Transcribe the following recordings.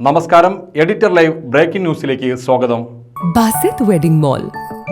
നമസ്കാരം. Editor live breaking ന്യൂസിലേക്ക് സ്വാഗതം. Basith wedding mall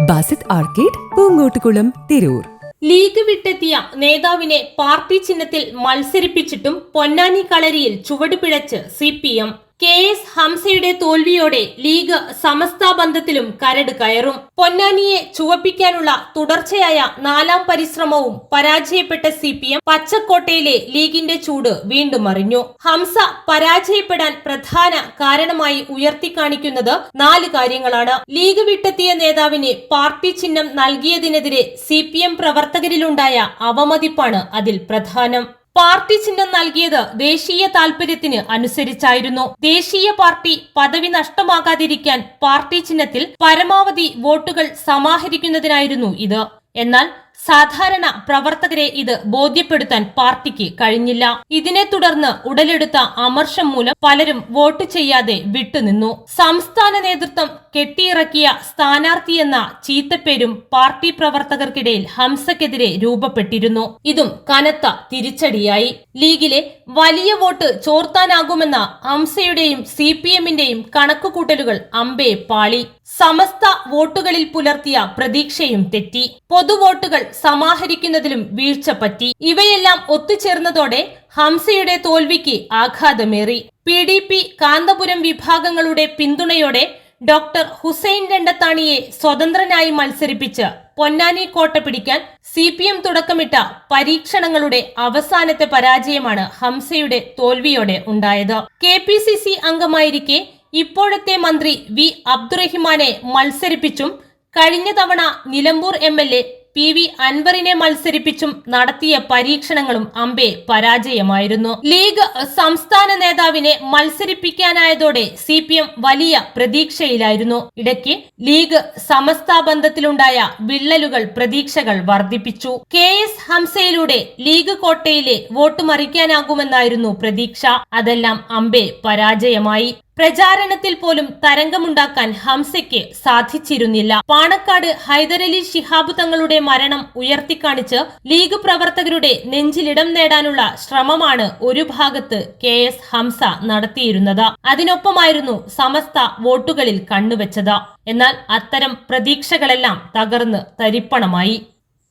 Basith arcade Poonkottukulam Tirur. League വിട്ടെത്തിയ നേതാവിനെ പാർട്ടി ചിഹ്നത്തിൽ മത്സരിപ്പിച്ചിട്ടും പൊന്നാനി കളരിയിൽ ചുവട് പിഴച്ച് C P M. K S ഹംസയുടെ തോൽവിയോടെ ലീഗ് സമസ്ത ബന്ധത്തിലും കരട് കയറും. പൊന്നാനിയെ ചുവപ്പിക്കാനുള്ള തുടർച്ചയായ നാലാം പരിശ്രമവും പരാജയപ്പെട്ട സി പി എം പച്ചക്കോട്ടയിലെ ലീഗിന്റെ ചൂട് വീണ്ടും അറിഞ്ഞു. ഹംസ പരാജയപ്പെടാൻ പ്രധാന കാരണമായി ഉയർത്തിക്കാണിക്കുന്നത് നാല് കാര്യങ്ങളാണ്. ലീഗ് വിട്ടെത്തിയ നേതാവിന് പാർട്ടി ചിഹ്നം നൽകിയതിനെതിരെ സി പി എം പ്രവർത്തകരിലുണ്ടായ അവമതിപ്പാണ് അതിൽ പ്രധാനം. പാർട്ടി ചിഹ്നം നൽകിയത് ദേശീയ താൽപര്യത്തിന് അനുസരിച്ചായിരുന്നു. ദേശീയ പാർട്ടി പദവി നഷ്ടമാകാതിരിക്കാൻ പാർട്ടി ചിഹ്നത്തിൽ പരമാവധി വോട്ടുകൾ സമാഹരിക്കുന്നതിനായിരുന്നു ഇത്. എന്നാൽ സാധാരണ പ്രവർത്തകരെ ഇത് ബോധ്യപ്പെടുത്താൻ പാർട്ടിക്ക് കഴിഞ്ഞില്ല. ഇതിനെ തുടർന്ന് ഉടലെടുത്ത അമർഷം മൂലം പലരും വോട്ട് ചെയ്യാതെ വിട്ടുനിന്നു. സംസ്ഥാന നേതൃത്വം കെട്ടിയിറക്കിയ സ്ഥാനാർത്ഥിയെന്ന ചീത്തപ്പേരും പാർട്ടി പ്രവർത്തകർക്കിടയിൽ ഹംസക്കെതിരെ രൂപപ്പെട്ടിരുന്നു. ഇതും കനത്ത തിരിച്ചടിയായി. ലീഗിലെ വലിയ വോട്ട് ചോർത്താനാകുമെന്ന ഹംസയുടെയും സി പി എമ്മിന്റെയും കണക്കുകൂട്ടലുകൾ അമ്പേ പാളി. സമസ്ത വോട്ടുകളിൽ പുലർത്തിയ പ്രതീക്ഷയും തെറ്റി. പൊതുവോട്ടുകൾ സമാഹരിക്കുന്നതിലും വീഴ്ച പറ്റി. ഇവയെല്ലാം ഒത്തുചേർന്നതോടെ ഹംസയുടെ തോൽവിക്ക് ആഘാതമേറി. പി ഡി പി കാന്തപുരം വിഭാഗങ്ങളുടെ പിന്തുണയോടെ ഡോക്ടർ ഹുസൈൻ രണ്ടത്താണിയെ സ്വതന്ത്രനായി മത്സരിപ്പിച്ച് പൊന്നാനി കോട്ട പിടിക്കാൻ സി പി എം തുടക്കമിട്ട പരീക്ഷണങ്ങളുടെ അവസാനത്തെ പരാജയമാണ് ഹംസയുടെ തോൽവിയോടെ ഉണ്ടായത്. കെ പി സി സി അംഗമായിരിക്കെ ഇപ്പോഴത്തെ മന്ത്രി വി അബ്ദുറഹിമാനെ മത്സരിപ്പിച്ചും കഴിഞ്ഞ തവണ Nilambur M L A P V അൻവറിനെ മത്സരിപ്പിച്ചും നടത്തിയ പരീക്ഷണങ്ങളും അമ്പെ പരാജയമായിരുന്നു. ലീഗ് സംസ്ഥാന നേതാവിനെ മത്സരിപ്പിക്കാനായതോടെ സി പി എം വലിയ പ്രതീക്ഷയിലായിരുന്നു. ഇടയ്ക്ക് ലീഗ് സമസ്ത ബന്ധത്തിലുണ്ടായ വിള്ളലുകൾ പ്രതീക്ഷകൾ വർദ്ധിപ്പിച്ചു. കെ എസ് ഹംസയിലൂടെ ലീഗ് കോട്ടയിലെ വോട്ട് മറിക്കാനാകുമെന്നായിരുന്നു പ്രതീക്ഷ. അതെല്ലാം അമ്പെ പരാജയമായി. പ്രചാരണത്തിൽ പോലും തരംഗമുണ്ടാക്കാൻ ഹംസയ്ക്ക് സാധിച്ചിരുന്നില്ല. പാണക്കാട് ഹൈദരലി ശിഹാബ് തങ്ങളുടെ മരണം ഉയർത്തിക്കാണിച്ച് ലീഗ് പ്രവർത്തകരുടെ നെഞ്ചിലിടം നേടാനുള്ള ശ്രമമാണ് ഒരു ഭാഗത്ത് കെ എസ് ഹംസ നടത്തിയിരുന്നത്. അതിനൊപ്പമായിരുന്നു സമസ്ത വോട്ടുകളിൽ കണ്ണുവെച്ചത്. എന്നാൽ അത്തരം പ്രതീക്ഷകളെല്ലാം തകർന്ന് തരിപ്പണമായി.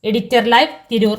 Editor live Tirur.